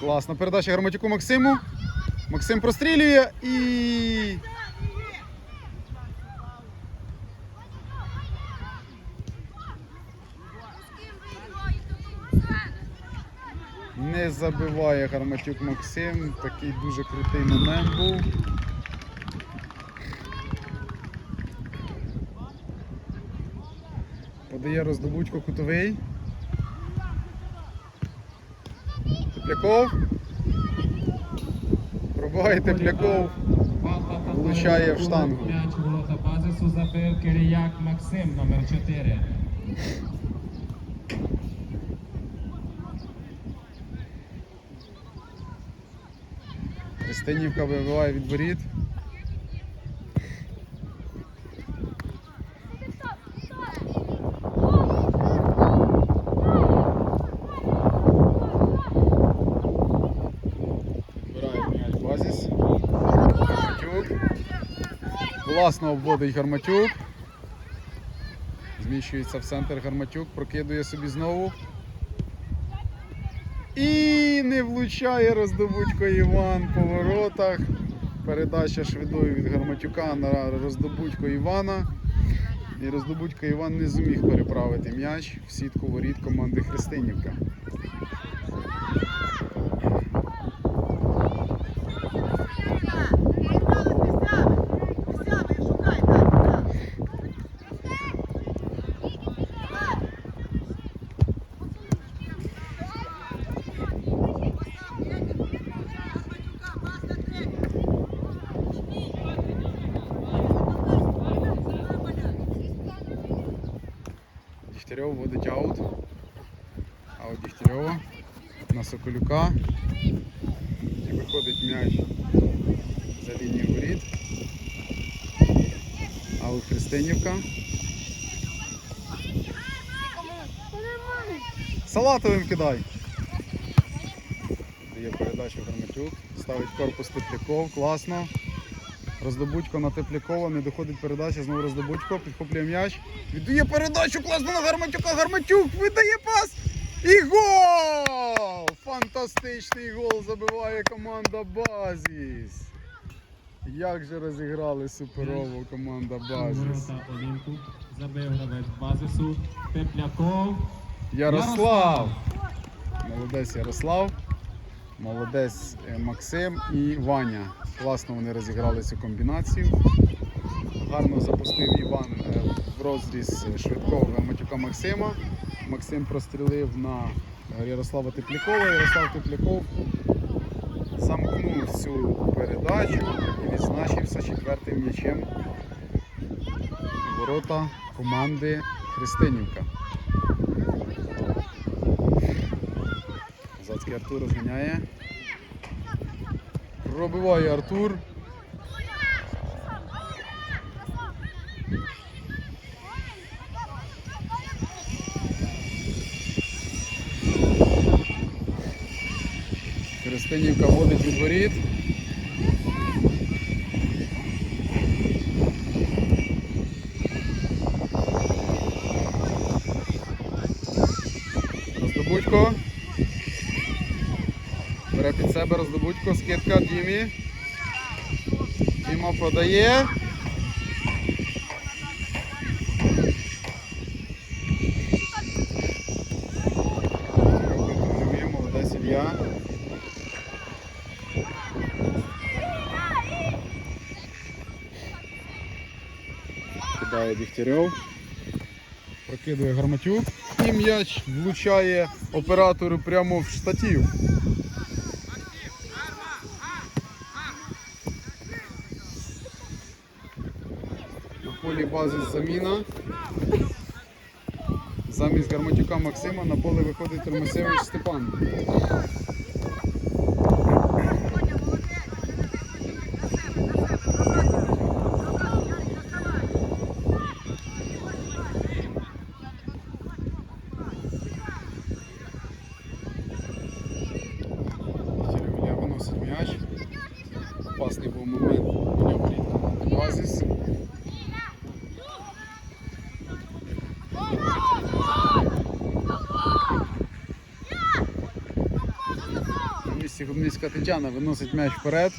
Класна передача Гарматюку Максиму. Максим прострілює і. Не забиває Гарматюк Максим. Такий дуже крутий момент був. Подає роздобудько кутовий. Тепляков. Пробуває Тепляков. Влучає в штангу. Ворота базису забив Кирияк Максим, номер 4. Стенівка вибиває від воріт. Збирає м'яч Базіс. Гарматюк. Класно обводить Гарматюк. Зміщується в центр Гарматюк, прокидує собі знову. І не влучає роздобудько Іван по воротах. Передача швидою від Гарматюка на роздобудько Івана. І роздобудько Іван не зуміг переправити м'яч в сітку воріт команди Христинівка. Дігтярьов вводить аут. Аут Дігтярьова на Соколюка. І виходить м'яч за лінію воріт. Аут Христинівка. Салатовим кидай. Дає передачу Гарматюк. Ставить корпус Тепляков. Класно. Роздобудько на Теплякова, не доходить передача, знову роздобудько, підхоплює м'яч. Віддає передачу, класно на Гарматюка, Гарматюк видає пас. І гол! Фантастичний гол забиває команда Базіс. Як же розіграли суперово команда Базіс. Забив гравець базису Тепляков. Ярослав! Молодець Ярослав. Молодець е, Максим і Ваня. Класно вони розіграли цю комбінацію. Гарно запустив Іван е, в розріз швидкого Гарматюка Максима. Максим прострілив на Ярослава Теплякова. Ярослав Тепляков замкнув цю передачу і відзначився четвертим м'ячем ворота команди Христинівка. Козацький Артур розганяє. Пробиває Артур. Христинівка водить від воріт. Роздобудько. Роздобудько, скидка Дімі. Діма. Контролює, молодець Ілья. Кидає Дігтярьов. Прокидує Гарматюк. І м'яч влучає оператору прямо в штатів. Полі бази заміна. Замість Гарматюка Максима на поле виходить Тормосевич Степан. М'яч. Опасний був момент біля воріт команди Базіс. Місці Тетяна виносить м'яч вперед.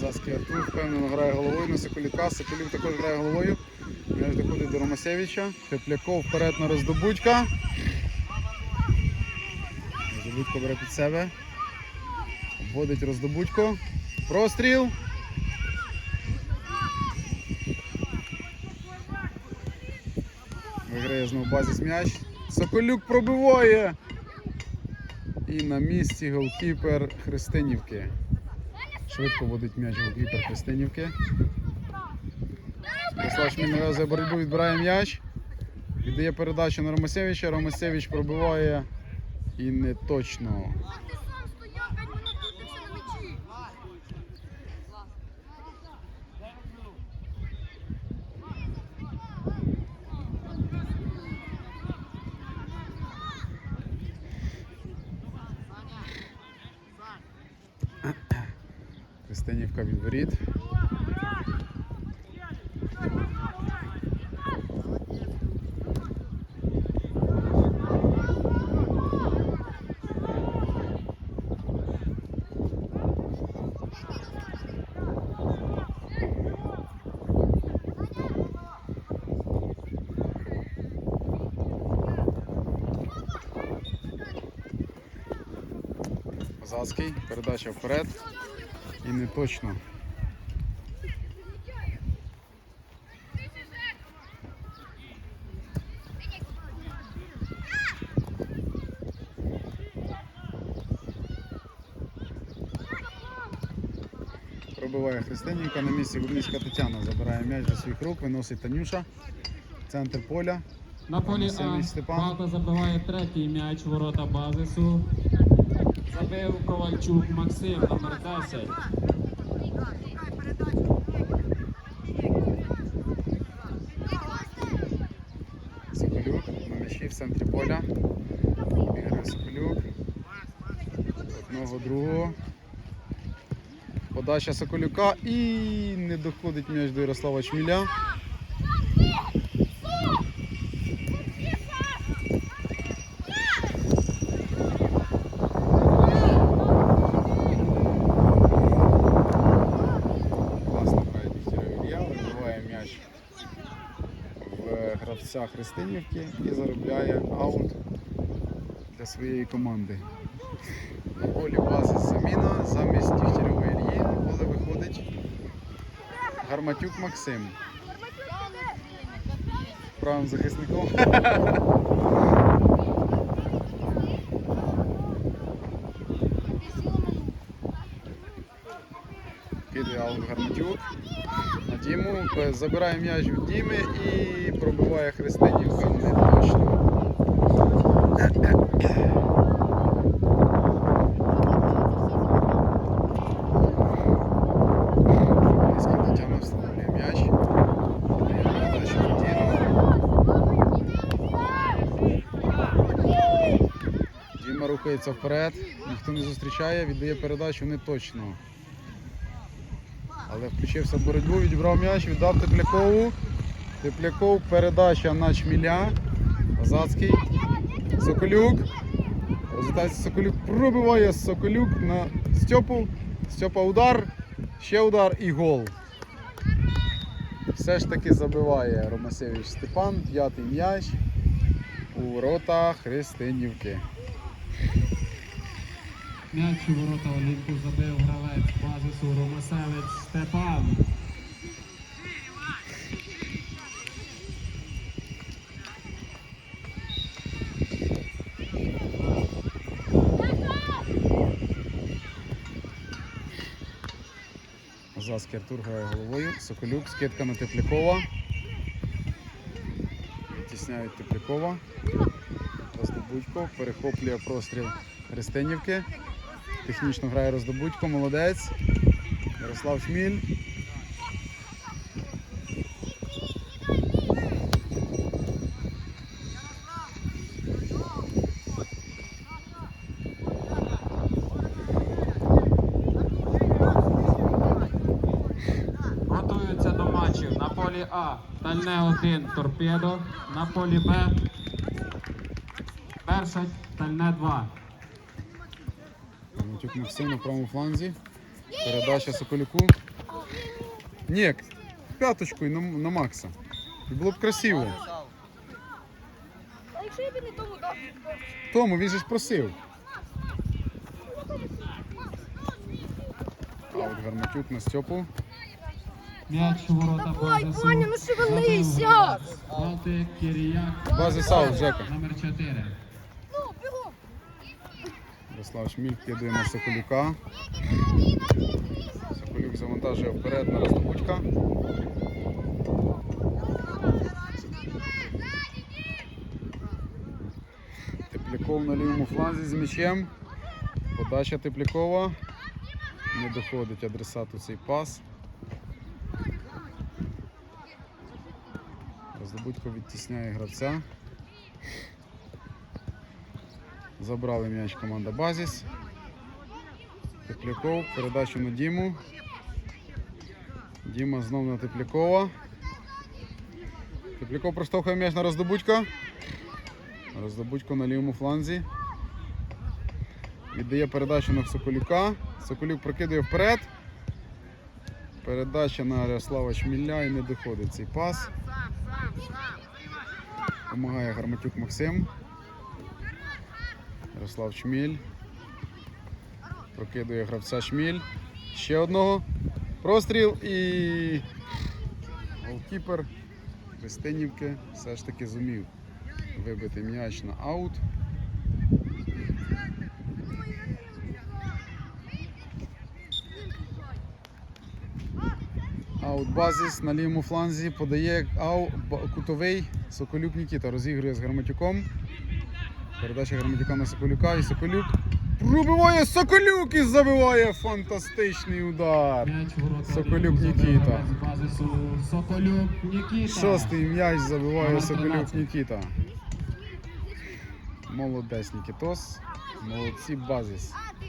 Заский Артур впевнено грає головою на Соколюка. Соколюк також грає головою. М'яч доходить до Ромасевича. Тепляков вперед на роздобудька. Роздобудько бере під себе. Обводить роздобудько. Простріл. Виграє знову базіс м'яч. Соколюк пробиває. І на місці голкіпер Христинівки. Швидко водить м'яч голкіпер Христинівки. Ярослав Шміль нав'язує боротьбу, відбирає м'яч. Віддає передачу на Ромасевича. Ромасевич пробиває і не точно. Христинівка від передача вперед. І не точно. Пробиває Христинівка на місці Губницька Тетяна. Забирає м'яч до своїх рук, виносить Танюша. Центр поля. На полі А Степан. Балта забиває третій м'яч ворота базису. Забив Ковальчук Максим номер 10. Соколюк на м'ячі в центрі поля. Ігор Соколюк. Одного другого. Подача Соколюка і не доходить м'яч до Ярослава Чміля. Класно грає Дігтярев Ілля, вибиває м'яч в Христинівки і заробляє аут для своєї команди. На полі бази заміна замість Дігтярьова Ільї на поле виходить Гарматюк Максим. Правим захисником. Кидає Гарматюк. Діму забирає м'яч від Діми і пробиває Христинівка не точно. Діма рухається вперед, ніхто не зустрічає, віддає передачу не точно. Але включився боротьбу, відібрав м'яч, віддав Теплякову. Тепляков, передача на Чміля. Козацький. Соколюк. Розвертається Соколюк, пробиває Соколюк на Стьопу. Стьопа удар, ще удар і гол. Все ж таки забиває Ромасевич Степан, п'ятий м'яч у ворота Христинівки. М'яч у ворота Олімпу забив гравець базису Ромасевич Степан. Козацький Артур грає головою. Соколюк, скидка на Теплякова. Тісняють Теплякова. Роздобудько, перехоплює простріл Христинівки. Технічно грає Роздобудько, молодець. Ярослав Шміль. Готуються до матчів. На полі А Тальне 1 Торпедо. На полі Б Бершать Тальне 2. Матюк Максим на правому фланзі. Передача Соколюку. Ні, п'яточкою на, на Макса. І було б красиво. А якщо я не тому дав? Тому він же ж просив. А от Гарматюк на Стьопу. М'яч у ворота Ой, Базису. Ваня, ну шевелися! Балтик Кіріяк. Бази Саут, Жека. Номер 4. Ярослав Шміль кидає на Соколюка. Соколюк завантажує вперед на Роздобудька. Тепляков на лівому фланзі з м'ячем. Подача Теплякова. Не доходить адресату цей пас. Роздобудько відтісняє гравця. Забрали м'яч команда Базіс. Тепляков, передачу на Діму. Діма знов на Теплякова. Тепляков проштовхує м'яч на роздобудька. Роздобудько на лівому фланзі. Віддає передачу на Соколюка. Соколюк прокидує вперед. Передача на Ярослава Шміля і не доходить цей пас. Помагає Гарматюк Максим. Ярослав Шміль. Прокидує гравця Шміль. Ще одного. Простріл і голкіпер Христинівки все ж таки зумів вибити м'яч на аут. Аут базіс на лівому фланзі подає ау, кутовий Соколюк Нікіта розігрує з Гарматюком. Передача громадяка на Соколюка і Соколюк пробиває Соколюк і забиває фантастичний удар. Соколюк Нікіта. Соколюк Нікіта. Шостий м'яч забиває Соколюк Нікіта. Молодець Нікітос. Молодці базіс. А, ти...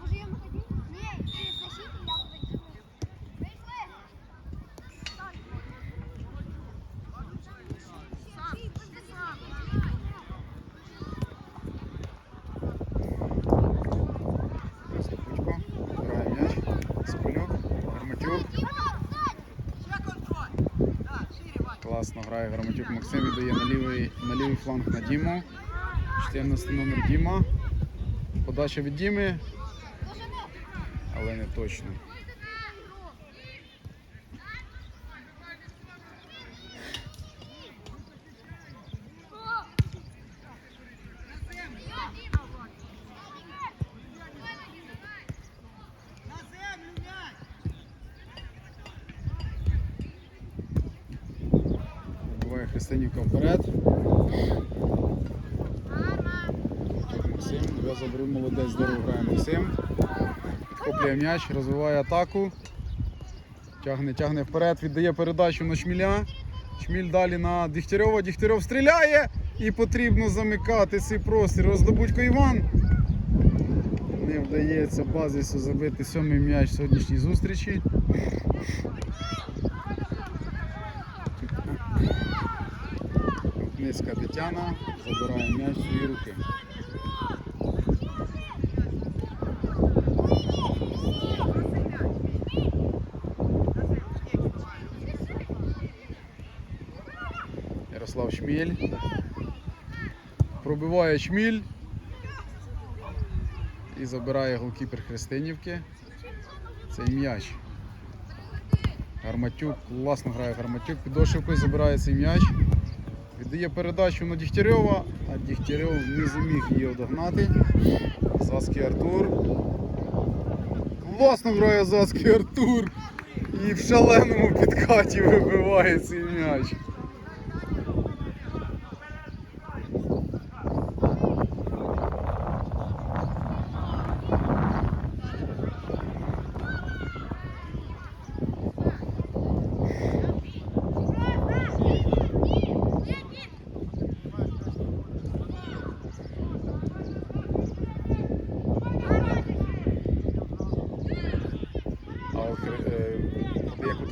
Може я тобі? Ні, ти защитник, я буду. Вийшли! Стопучко. Грає м'яч. Соколюк. Гарматюк. Класно грає Гарматюк Максим. Віддає на лівий, на лівий фланг на Діму. 14 номер Діма. Подача від Діми. Але не точно. Христинівка вперед. Максим, я заберу молодець, здорово грає Максим. Підхоплює м'яч, розвиває атаку. Тягне, тягне вперед, віддає передачу на Шміля. Шміль далі на Дігтярьова. Дігтярьов стріляє і потрібно замикати цей простір. Роздобудько Іван. Не вдається базису забити сьомий м'яч сьогоднішній зустрічі. Низька Тетяна забирає м'яч свої руки. Ярослав Шміль. Пробиває Шміль. І забирає голкіпер Христинівки. Цей м'яч. Гарматюк, класно грає Гарматюк, під дошивкою забирає цей м'яч. Віддає передачу на Дігтярьова, а Дігтярьов не зуміг її одогнати. Заски Артур. Класно грає Заски Артур. І в шаленому підкаті вибиває цей м'яч.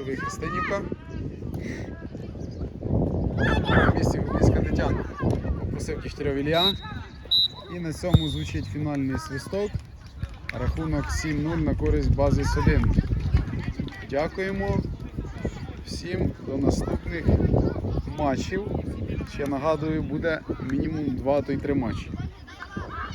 А от Хри- подає кутовий Христинівки. Мартинівка. На місці Губінська Тетяна. Попросив Кіштярьов Ілля. І на цьому звучить фінальний свисток. Рахунок 7-0 на користь бази С1. Дякуємо всім до наступних матчів. Ще нагадую, буде мінімум 2-3 матчі.